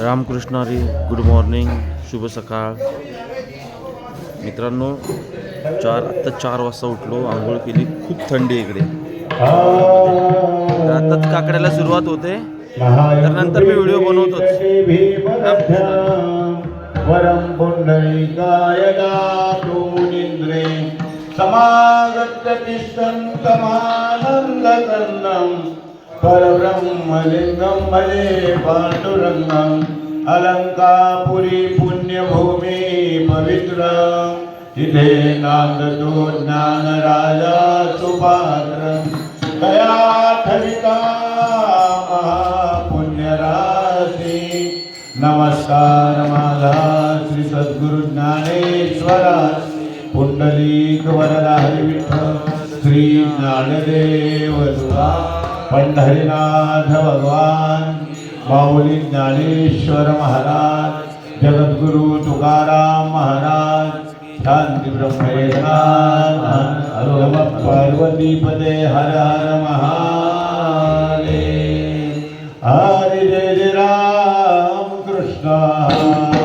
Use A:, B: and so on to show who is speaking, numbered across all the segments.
A: रामकृष्णारी good morning शुभ सकाळ. मित्रांनो चार आत्ता चार वाजता उठलो आंघोळ केली खूप थंडी इकडे. तर आत्ताच काकड्याला सुरुवात होते. तर नंतर मी व्हिडिओ बनवतोच.
B: समागत परब्रह्मलिङ्गं भजे पाण्डुरङ्गम् अलङ्कापुरी पुण्यभूमी पवित्र। तिथे नांदतो ज्ञानराजा सुपात्र। दया ठरिता महापुण्यराशी। नमस्कार माझा श्री सद्गुरु ज्ञानेश्वरा पुंडलिक वरदा श्री ज्ञानदेव तुका पंढरीनाथ भगवान माऊली ज्ञानेश्वर महाराज जगद्गुरु तुकाराम महाराज शांती ब्रह्म पार्वती पदे हर हर महारे हरे जय जय राम कृष्ण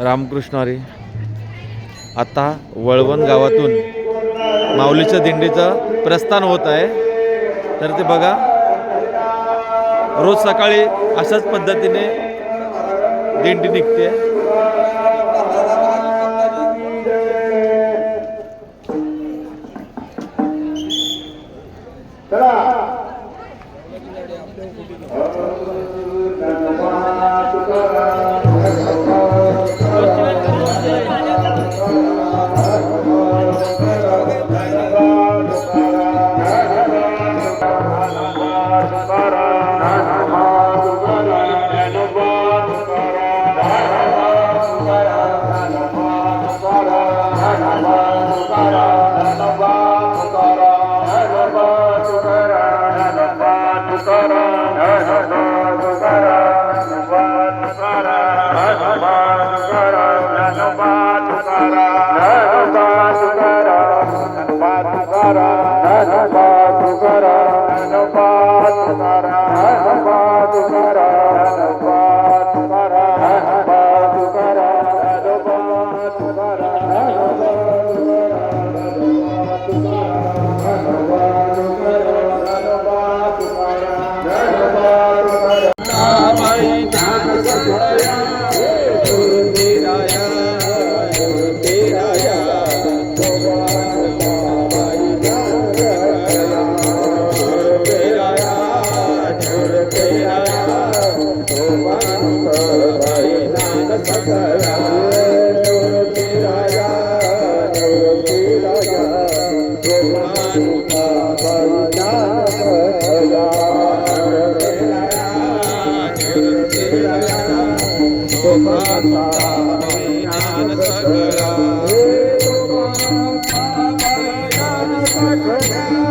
A: रामकृष्ण हरी. आता वळवण गावातून माऊलीच्या दिंडीचं प्रस्थान होत आहे. तर ते बघा रोज सकाळी अशाच पद्धतीने दिंडी निघते.
B: Thank
A: you.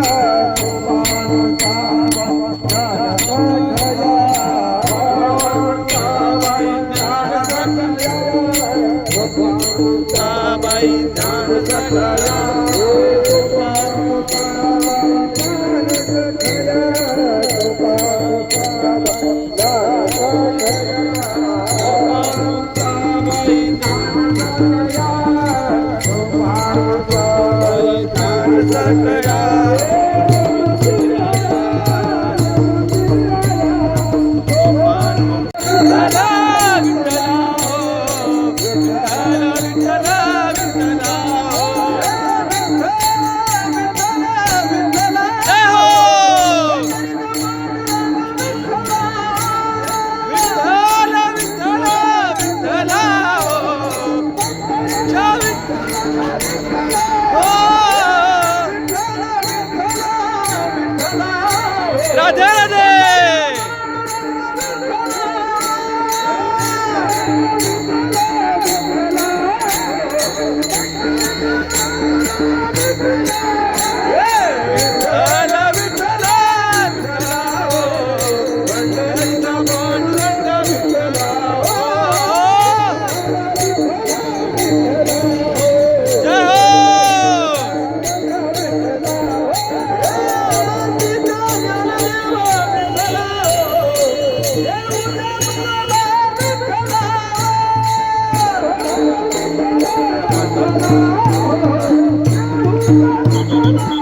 A: Thank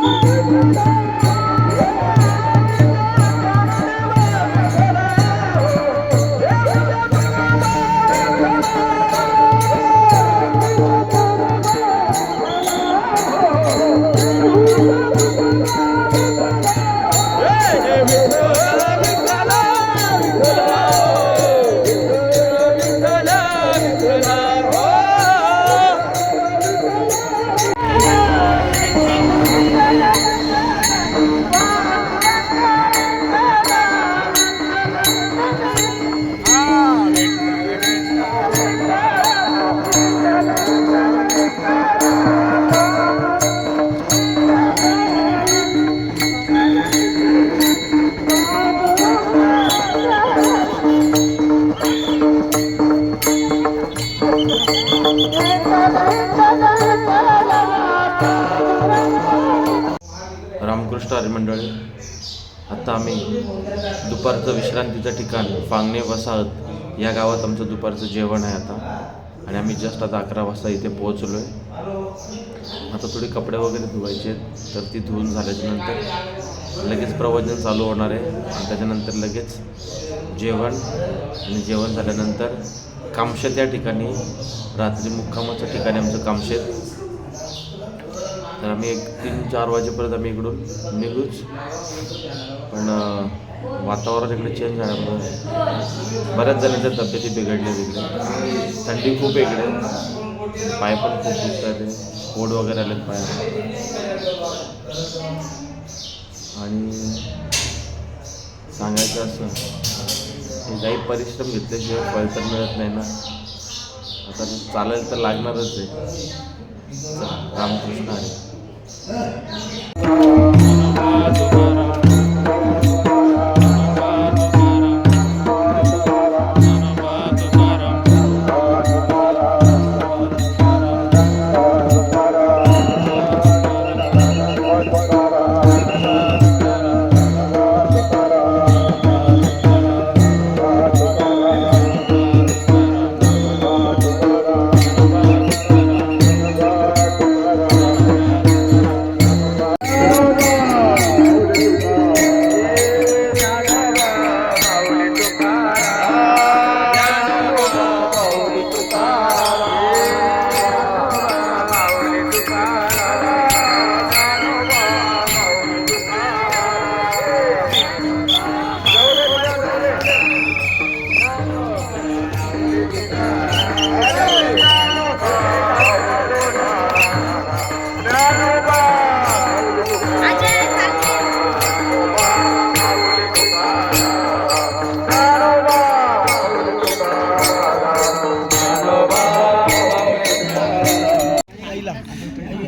A: you. दुपारचं विश्रांतीचं ठिकाण फांगणे वसाहत या गावात आमचं दुपारचं जेवण आहे आता. आणि आम्ही जस्ट आता अकरा वाजता इथे पोहोचलो आहे आता थोडे कपडे वगैरे धुवायचे आहेत तर ती धुवून झाल्याच्यानंतर लगेच प्रवचन चालू होणार आहे. आणि त्याच्यानंतर लगेच जेवण. आणि जेवण झाल्यानंतर कामशेत या ठिकाणी रात्री मुक्कामाच्या ठिकाणी आमचं कामशेत. तर आम्ही एक तीन चार वाजेपर्यंत आम्ही इकडून निघूच. पण वातावरण इकडे चेंज झाल्यामुळे बऱ्याच जणांच्या तब्येती बिघडल्या तिकडे. थंडी खूप इकडे. पाय पण खूप दुखतात. आहे पोट वगैरे आलेत पाय. आणि सांगायचं असं की काही परिश्रम घेतल्याशिवाय फळ तर मिळत नाही ना. आता चालेल तर लागणारच आहे. रामकृष्ण आहे.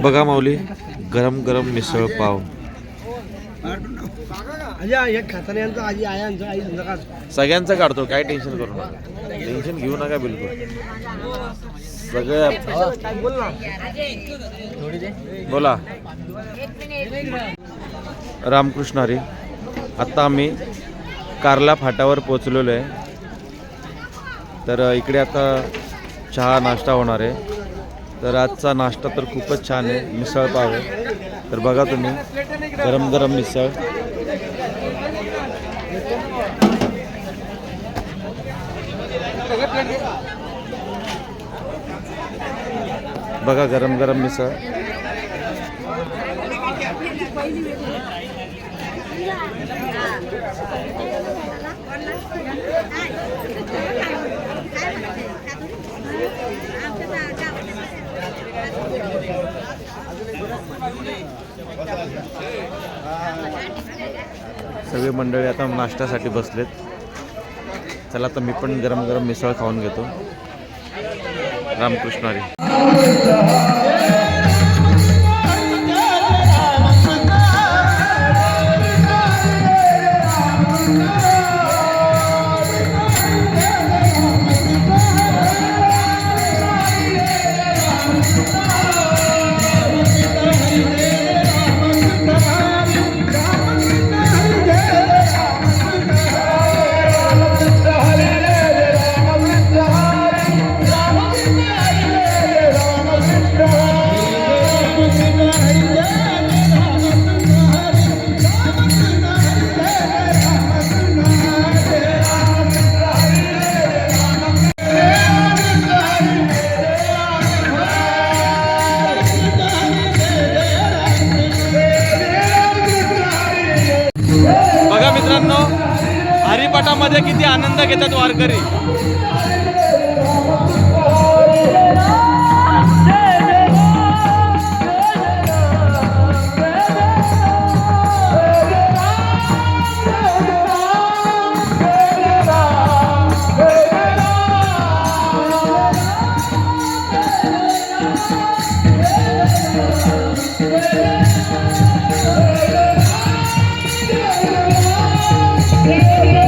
A: बघा माऊली गरम गरम मिसळ पाव. सगळ्यांचं काढतो काय टेन्शन करू नका. टेन्शन घेऊ नका बिलकुल. सगळे
C: बोल.
A: रामकृष्ण हरी आत्ता आम्ही कारला फाटावर पोचलेलो आहे. तर इकडे आता चहा नाश्ता होणार आहे. तर आजचा नाश्ता तर खूपच छान आहे. मिसळ पाव आहे. तर बघा तुम्ही गरम गरम मिसळ. बघा गरम गरम मिसळ. सगळे मंडळी आता नाश्त्यासाठी बसलेत. चला आता मी पण गरम गरम मिसळ खाऊन घेतो. Ramakrishna Thank you.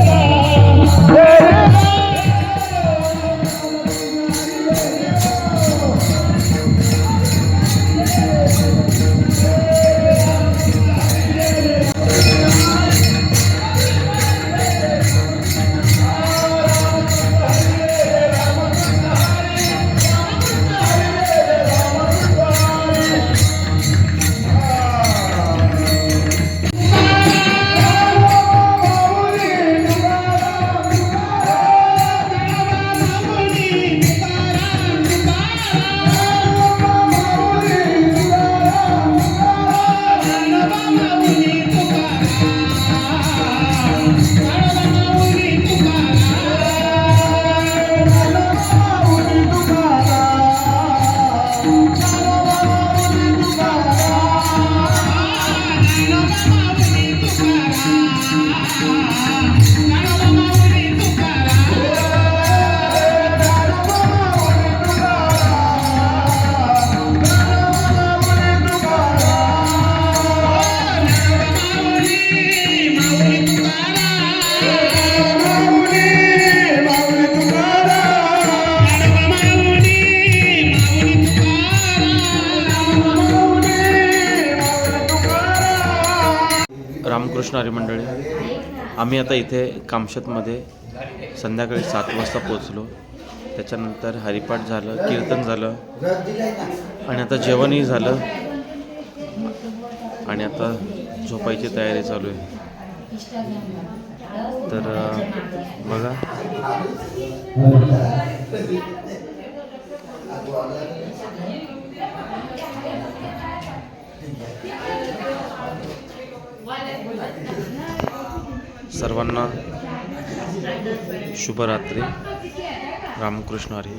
A: कृष्णारी मंडळी. आम्ही आता इथे कामशतमध्ये संध्याकाळी सात वाजता पोचलो त्याच्यानंतर हरिपाठ झालं कीर्तन झालं आणि आता जेवणही झालं. आणि आता झोपायची तयारी चालू आहे. तर बघा. सर्वांना शुभरात्री. रामकृष्ण हरी.